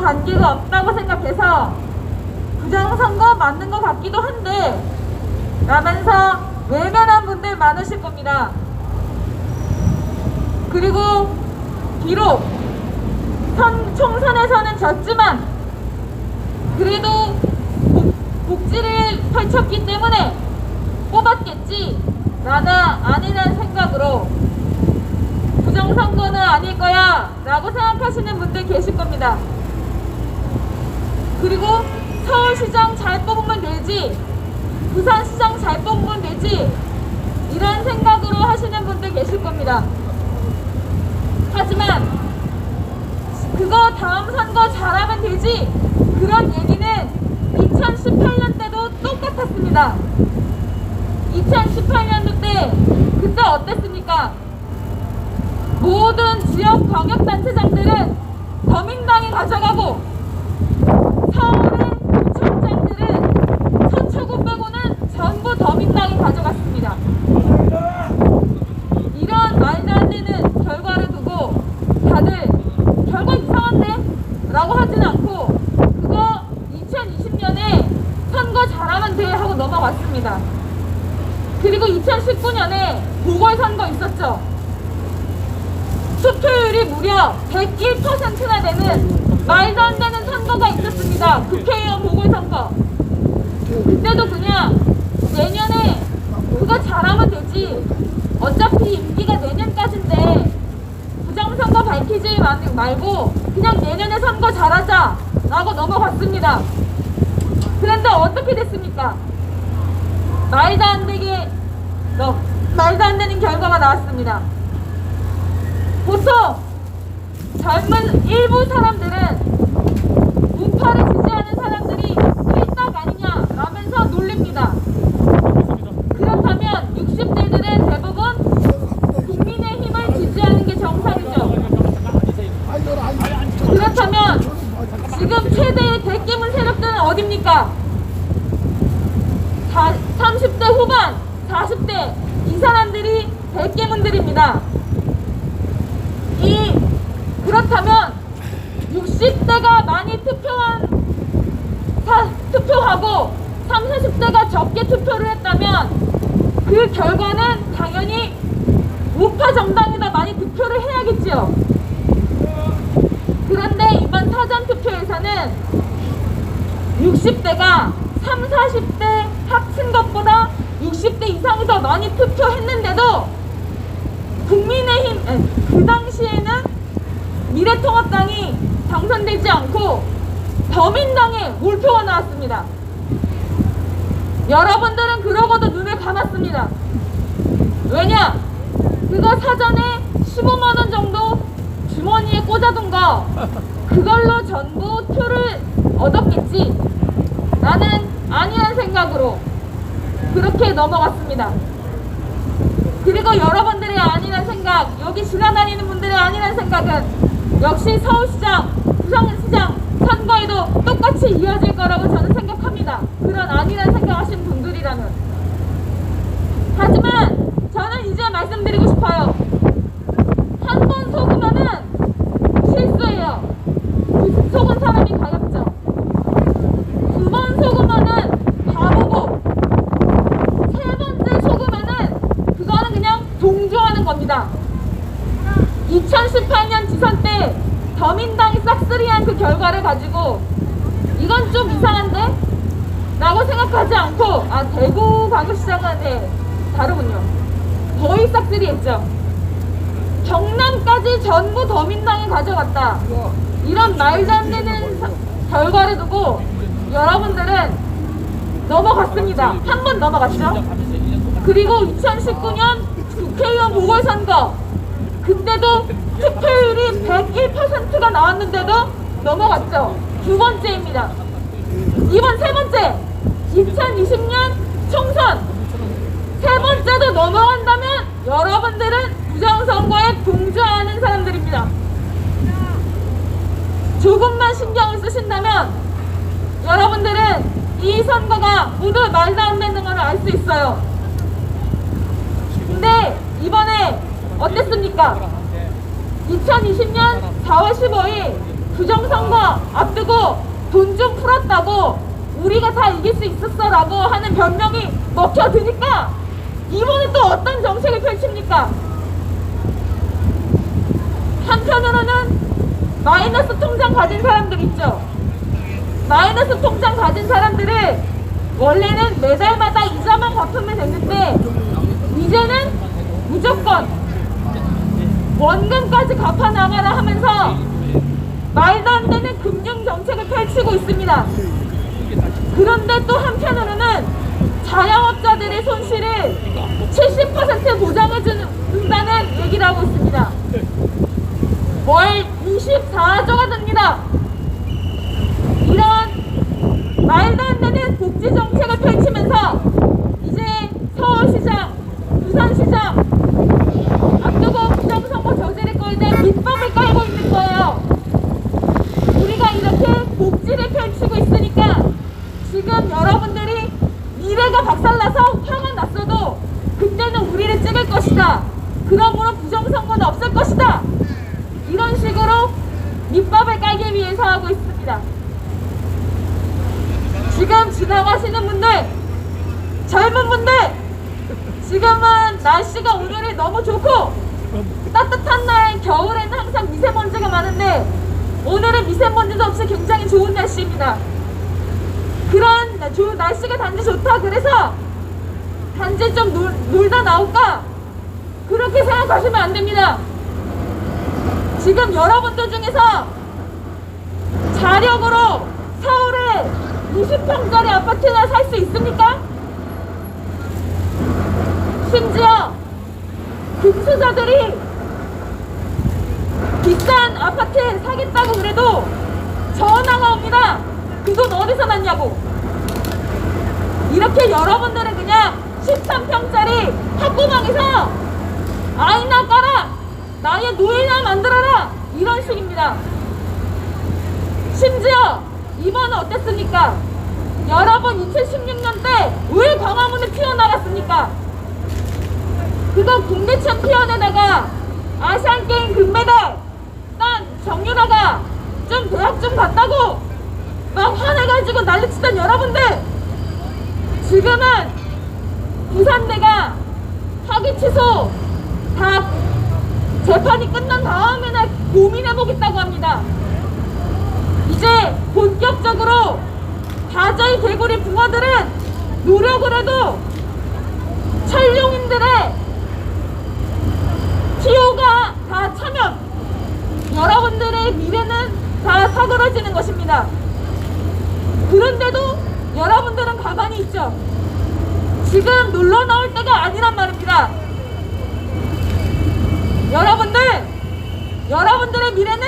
관계가 없다고 생각해서 부정선거 맞는 것 같기도 한데 라면서 외면한 분들 많으실 겁니다. 그리고 비록 선, 총선에서는 졌지만 그래도 복, 복지를 펼쳤기 때문에 뽑았겠지 라는 아니란 생각으로 부정선거는 아닐 거야 라고 생각하시는 분들 계실 겁니다. 그리고 서울시장 잘 뽑으면 되지 부산시장 잘 뽑으면 되지 이런 생각으로 하시는 분들 계실 겁니다. 하지만 그거 다음 선거 잘하면 되지 그런 얘기는 2018년 때도 똑같았습니다. 2018년도 때 그때 어땠습니까? 모든 지역 광역단체장들은 더민당이 가져가고 서울의 구청장들은 서초구 빼고는 전부 더민당이 가져갔습니다. 이런 말도 안 되는 결과를 두고 다들 결과 이상한데? 라고 하진 않고 그거 2020년에 선거 잘하면 돼 하고 넘어갔습니다. 그리고 2019년에 보궐선거 있었죠. 투표율이 무려 101%나 되는 말도 안 되는 선거가 있었습니다. 국회의원 보궐선거. 그때도 그냥 내년에 그거 잘하면 되지. 어차피 임기가 내년까지인데 부정선거 밝히지 마- 말고 그냥 내년에 선거 잘하자 라고 넘어갔습니다. 그런데 어떻게 됐습니까? 말도 안 되게 너 말도 안 되는 결과가 나왔습니다. 보통 젊은 일부 사람들은 우파를 지지하는 사람들이 삐딱 아니냐 라면서 놀립니다. 그렇다면 60대들은 대부분 국민의힘을 지지하는 게 정상이죠. 그렇다면 지금 최대의 대깨문 세력들은 어딥니까? 사, 30대 후반, 40대 이 사람들이 대깨문들입니다. 이 그렇다면 60대가 많이 투표한 사, 투표하고 30, 40대가 적게 투표를 했다면 그 결과는 당연히 우파 정당에다 많이 득표를 해야겠지요. 그런데 이번 사전 투표에서는 60대가 3, 40대 합친 것보다 60대 이상이 더 많이 투표했는데도 국민의힘, 에, 그 당시에는 미래통합당이 당선되지 않고 더민당에 몰표가 나왔습니다. 여러분들은 그러고도 눈을 감았습니다. 왜냐? 그거 사전에 15만 원 정도 주머니에 꽂아둔 거, 그걸로 전부 표를 얻었겠지. 나는 아니란 생각으로 그렇게 넘어갔습니다. 그리고 여러분들의 아니란 생각, 여기 지나다니는 분들의 아니란 생각은 역시 서울시장, 부산시장 선거에도 똑같이 이어질 거라고 저는 생각합니다. 그런 아니란 생각하신 분들이라면. 하지만 저는 이제 말씀드리고 싶어요. 한 번 속으면은 실수예요. 그 속은 사람이 가엽죠. 두 번 속으면은 바보고 세 번째 속으면은 그거는 그냥 동조하는 겁니다. 2018년 지선 때 더민당이 싹쓸이한 그 결과를 가지고 이건 좀 이상한데? 라고 생각하지 않고 아 대구 광역시장은 네, 다르군요. 거의 싹쓸이했죠. 경남까지 전부 더민당이 가져갔다. 이런 말도 안 되는 사- 결과를 두고 여러분들은 넘어갔습니다. 한 번 넘어갔죠? 그리고 2019년 국회의원 보궐선거 그때도 투표율이 101%가 나왔는데도 넘어갔죠. 두 번째입니다. 이번 세 번째 2020년 총선 세 번째도 넘어간다면 여러분들은 부정선거에 동조하는 사람들입니다. 조금만 신경을 쓰신다면 여러분들은 이 선거가 모두 말도 안 되는 걸 알 수 있어요. 근데 이번에 어땠습니까? 2020년 4월 15일 부정선거 앞두고 돈 좀 풀었다고 우리가 다 이길 수 있었어라고 하는 변명이 먹혀드니까 이번에 또 어떤 정책을 펼칩니까? 한편으로는 마이너스 통장 가진 사람들 있죠. 마이너스 통장 가진 사람들은 원래는 매달마다 이자만 갚으면 됐는데 이제는 무조건 원금까지 갚아 나가라 하면서 말도 안 되는 금융 정책을 펼치고 있습니다. 그런데 또 한편으로는 자영업자들의 손실을 70% 보장해 준다는 얘기를 하고 있습니다. 월 24조가 됩니다. 이런 말도 안 되는 복지 정책을 펼치면서 이제 서울시장, 부산시장 앞두고 부정선거 저지를 거에 밑밥을 깔고 있는 거예요. 우리가 이렇게 복지를 펼 치고 있으니까 지금 여러분들이 미래가 박살나서 화가 났어도 그때는 우리를 찍을 것이다. 그러므로 부정선거는 없을 것이다. 이런 식으로 밑밥을 깔기 위해서 하고 있습니다. 지금 지나가시는 분들, 젊은 분들, 지금은 날씨가 오늘이 너무 좋고 따뜻한 날 겨울에는 항상 미세먼지가 많은데 미세먼지도 없이 굉장히 좋은 날씨입니다. 그런 나- 좋은 날씨가 단지 좋다 그래서 단지 좀 놀, 놀다 나올까 그렇게 생각하시면 안 됩니다. 지금 여러분들 중에서 자력으로 서울에 20평짜리 아파트나 살 수 있습니까? 심지어 금수저들이 비싼 아파트 사겠다고 그래도 전화가 옵니다. 그돈 어디서 났냐고. 이렇게 여러분들은 그냥 13평짜리 학구방에서 아이나 깔아 나의 노예나 만들어라 이런 식입니다. 심지어 이번은 어땠습니까? 여러분 2016년 때 왜 광화문을 튀어나갔습니까? 그거 국내 챔피언에다가 아시안 게임 금메달 난 정유라가 좀 대학 좀 갔다고 막 화내가지고 난리치던 여러분들 지금은 부산대가 학위 취소 다 재판이 끝난 다음에나 고민해보겠다고 합니다. 이제 본격적으로 다저희 개구리 붕어들은 노력을 해도 천룡인들의 티오가 다 차면 여러분들의 미래는 다 사그러지는 것입니다. 그런데도 여러분들은 가만히 있죠. 지금 놀러 나올 때가 아니란 말입니다. 여러분들, 여러분들의 미래는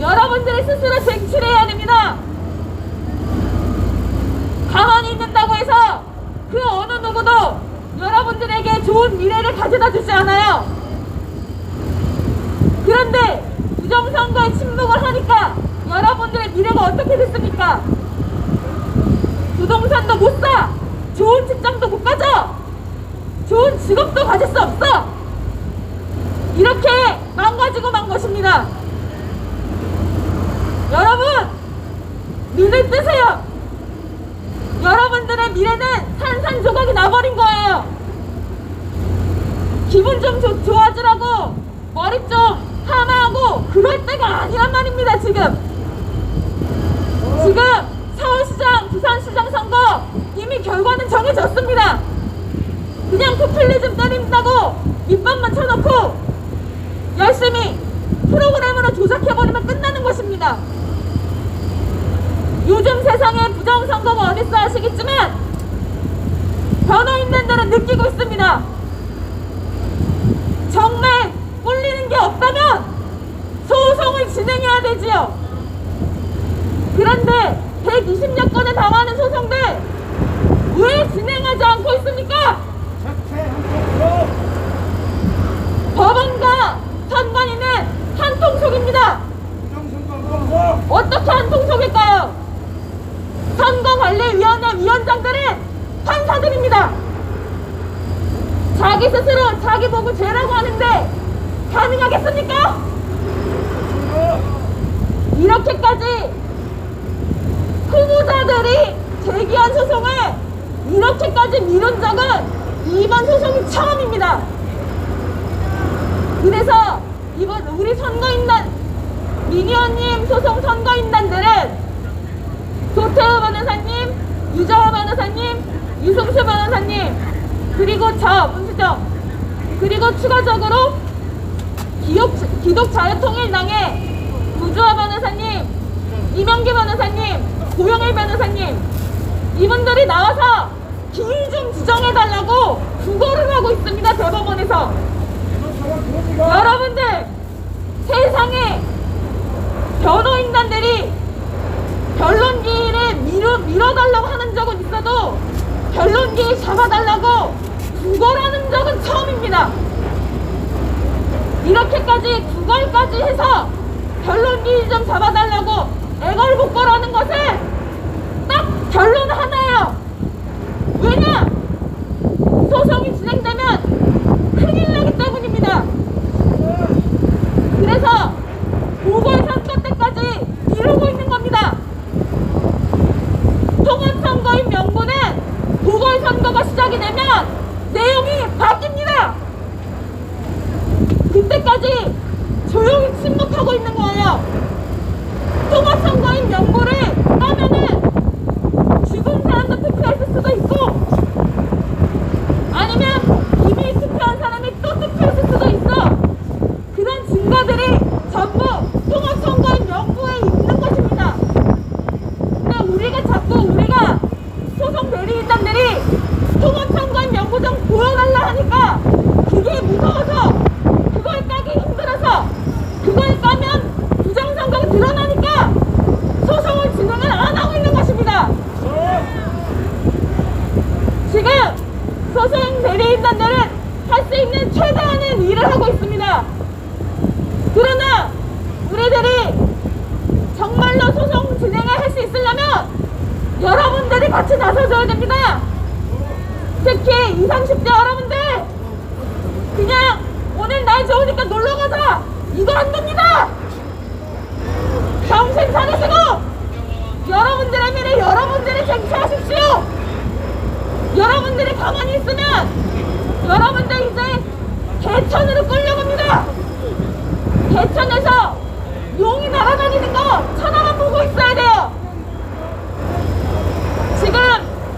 여러분들이 스스로 쟁취해야 됩니다. 가만히 있는다고 해서 그 어느 누구도 여러분들에게 좋은 미래를 가져다 주지 않아요. 그런데 부정선거에 침묵을 하니까 여러분들의 미래가 어떻게 됐습니까? 부동산도 못 사! 좋은 직장도 못 가져! 좋은 직업도 가질 수 없어! 이렇게 망가지고 만 것입니다. 여러분, 눈을 뜨세요! 여러분들의 미래는 산산조각이 나버린 거예요! 기분 좀 좋- 좋아지라고 머리 좀 하마하고 그럴 때가 아니란 말입니다, 지금! 지금 서울시장, 부산시장 선거 이미 결과는 정해졌습니다. 그냥 포퓰리즘 때린다고 밑밥만 쳐놓고 열심히 프로그램으로 조작해버리면 끝나는 것입니다. 요즘 세상에 부정선거가 어딨어 하시겠지만 변호인들은 느끼고 있습니다. 정말 꼴리는 게 없다면 소송을 진행해야 되지요. 그런데 120여 건에 당하는 소송들 왜 진행하지 않고 있습니까? 법원과 선관위는 한통속입니다. 어떻게 한통속일까요? 선거관리위원회 위원장들은 판사들입니다. 자기 스스로 자기 보고 죄라고 하는데 가능하겠습니까? 이렇게까지 후보자들이 제기한 소송을 이렇게까지 미룬 적은 이번 소송이 처음입니다. 그래서 이번 우리 선거인단 미니언님 소송 선거인단들은 조태우 변호사님, 유정호 변호사님, 유승수 변호사님 그리고 저 문수정 그리고 추가적으로 기독, 기독자유통일당의 구주화 변호사님, 이명기 변호사님, 고영일 변호사님 이분들이 나와서 길 좀 지정해달라고 구걸을 하고 있습니다 대법원에서 여러분들 세상에 변호인단들이 변론기를 밀어, 밀어달라고 하는 적은 있어도 변론기 잡아달라고 구걸하는 적은 처음입니다. 이렇게까지 구걸까지 해서 변론기 좀 잡아달라고 애걸복걸하는 것 결론 하나예요. 왜냐? 소송이 진행되면 큰일 나기 때문입니다. 그래서 보궐선거 때까지 미루고 있는 겁니다. 통합선거인 명분은 보궐선거가 시작이 되면 내용이 바뀝니다. 그때까지 조용히 침묵하고 있는 거예요. 통합선거인 명분을 따면은 죽은 사람도 투표했을 수도 있고 아니면 이미 투표한 사람이 또 투표했을 수도 있어. 그런 증거들이 전부 통합선거인 명부에 있는 것입니다. 근데 우리가 자꾸 우리가 소송 대리인단들이 통합선거인 명부 좀 보여달라 하니까 그게 무서워서 그걸 까기 힘들어서 그걸 까면 부정선거가 드러나니까 소송을 진행을 안 하고 있는 것입니다. 지금 소송 대리인단들은 할 수 있는 최대한의 일을 하고 있습니다. 그러나 우리들이 정말로 소송 진행을 할 수 있으려면 여러분들이 같이 나서줘야 됩니다. 특히 20, 30대 여러분들 그냥 오늘 날 좋으니까 놀러 가자 이거 안 됩니다. 정신 차리시고 여러분들의 미래 여러분들이 쟁취하십시오. 여러분들이 가만히 있으면 여러분들 이제 개천으로 끌려갑니다. 개천에서 용이 날아다니는 거 천하만 보고 있어야 돼요. 지금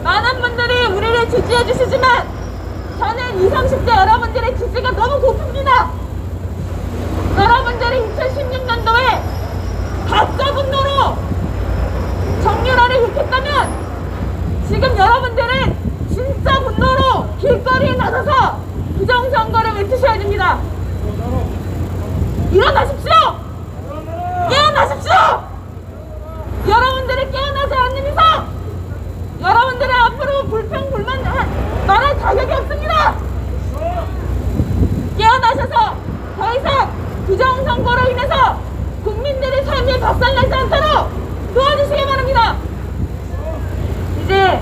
많은 분들이 우리를 지지해 주시지만 저는 20, 30대 여러분들의 지지가 너무 고픕니다. 여러분들이 2016년도에 가짜 분노로 정유라를 욕했다면 지금 여러분들은 진짜 분노로 길거리에 나서서 부정선거를 외치셔야 됩니다. 일어나십시오! 깨어나십시오! 여러분들이 깨어나지 않는 이상 여러분들의 앞으로 불평, 불만 하- 말할 자격이 없습니다! 깨어나셔서 더 이상 부정선거로 인해서 국민들의 삶이 박살나지 않도록 도와주시기 바랍니다! 이제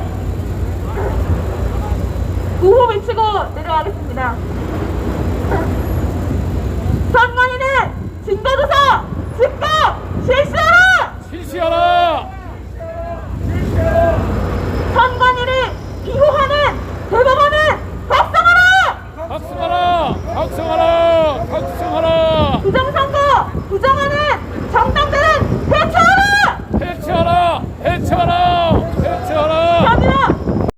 구호 외치고 내려가겠습니다.